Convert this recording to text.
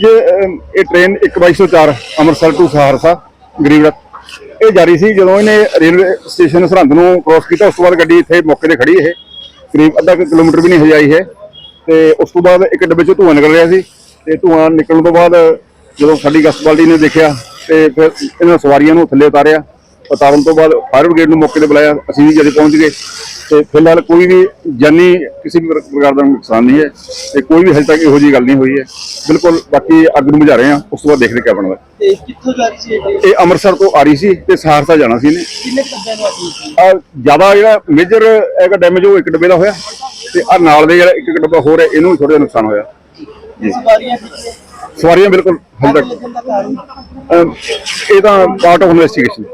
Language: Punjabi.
ਜੇ ਇਹ ਟ੍ਰੇਨ 12204 ਅੰਮ੍ਰਿਤਸਰ ਟੂ ਸਹਾਰਸਾ ਗਰੀਬਰਥ ਇਹ ਜਾਰੀ ਸੀ ਜਦੋਂ ਇਹਨੇ ਰੇਲਵੇ ਸਟੇਸ਼ਨ ਸਰਹੰਦ ਨੂੰ ਕ੍ਰੋਸ ਕੀਤਾ, ਉਸ ਤੋਂ ਬਾਅਦ ਗੱਡੀ ਇੱਥੇ ਮੌਕੇ ਤੇ ਖੜੀ ਇਹ। ਕਰੀਬ ਅੱਧਾ ਕੁ ਕਿਲੋਮੀਟਰ ਵੀ ਨਹੀਂ ਹਜੇ ਆਈ ਹੈ ਤੇ ਉਸ ਤੋਂ ਬਾਅਦ ਇੱਕ ਡੱਬੇ ਚੋਂ ਧੂੰਆਂ ਨਿਕਲ ਰਿਹਾ ਸੀ। ਤੇ ਧੂੰਆਂ ਨਿਕਲਣ ਤੋਂ ਬਾਅਦ ਜਦੋਂ ਸਾਡੀ ਗਸਤ ਪਾਰਟੀ ਨੇ ਦੇਖਿਆ, ਤੇ ਫਿਰ ਇਹਨਾਂ ਸਵਾਰੀਆਂ ਨੂੰ ਥੱਲੇ ਉਤਾਰਿਆ। ਉਤਾਰਨ ਤੋਂ ਬਾਅਦ ਫਾਇਰ ਬ੍ਰਿਗੇਡ ਨੂੰ ਮੌਕੇ ਤੇ ਬੁਲਾਇਆ। ਅਸੀਂ ਵੀ ਜਦੇ ਪਹੁੰਚ ਗਏ। ਤੇ ਫਿਲਹਾਲ ਕੋਈ ਵੀ ਜਾਨੀ ਕਿਸੇ ਵੀ ਪ੍ਰਕਾਰ ਦਾ ਨੁਕਸਾਨ ਨਹੀਂ ਹੈ ਤੇ ਕੋਈ ਵੀ ਹਜੇ ਤੱਕ ਇਹੋ ਜਿਹੀ ਗੱਲ ਨਹੀਂ ਹੋਈ ਹੈ। ਬਿਲਕੁਲ ਬਾਕੀ ਅੱਗ ਨੂੰ ਬੁਝਾ ਰਹੇ ਹਾਂ ਉਸ ਤੋਂ ਬਾਅਦ ਦੇਖਦੇ ਕਿਆ ਬਣਦਾ। ਤੇ ਕਿੱਥੋਂ ਜਾ ਰਹੀ ਸੀ ਇਹ ਅੰਮ੍ਰਿਤਸਰ ਤੋਂ ਆ ਰਹੀ ਸੀ ਤੇ ਸਹਾਰਸਾ ਜਾਣਾ ਸੀ ਇਹਨੇ। ਕਿੰਨੇ ਡੱਬਿਆਂ ਨੂੰ ਆ ਜ਼ਿਆਦਾ ਜਿਹੜਾ ਮੇਜਰ ਹੈਗਾ ਡੈਮੇਜ ਉਹ ਇੱਕ ਡੱਬੇ ਦਾ ਹੋਇਆ ਤੇ ਆ ਨਾਲ ਦੇ ਜਿਹੜਾ ਇੱਕ ਇੱਕ ਡੱਬਾ ਹੋਰ ਹੈ ਇਹਨੂੰ ਥੋੜਾ ਜਿਹਾ ਨੁਕਸਾਨ ਹੋਇਆ। ਸਵਾਰੀਆਂ ਬਿਲਕੁਲ ਹਜੇ ਤੱਕ। ਅਮ, ਇਹ ਤਾਂ ਪਾਰਟ ਆਫ ਇਨਵੈਸਟੀਗੇਸ਼ਨ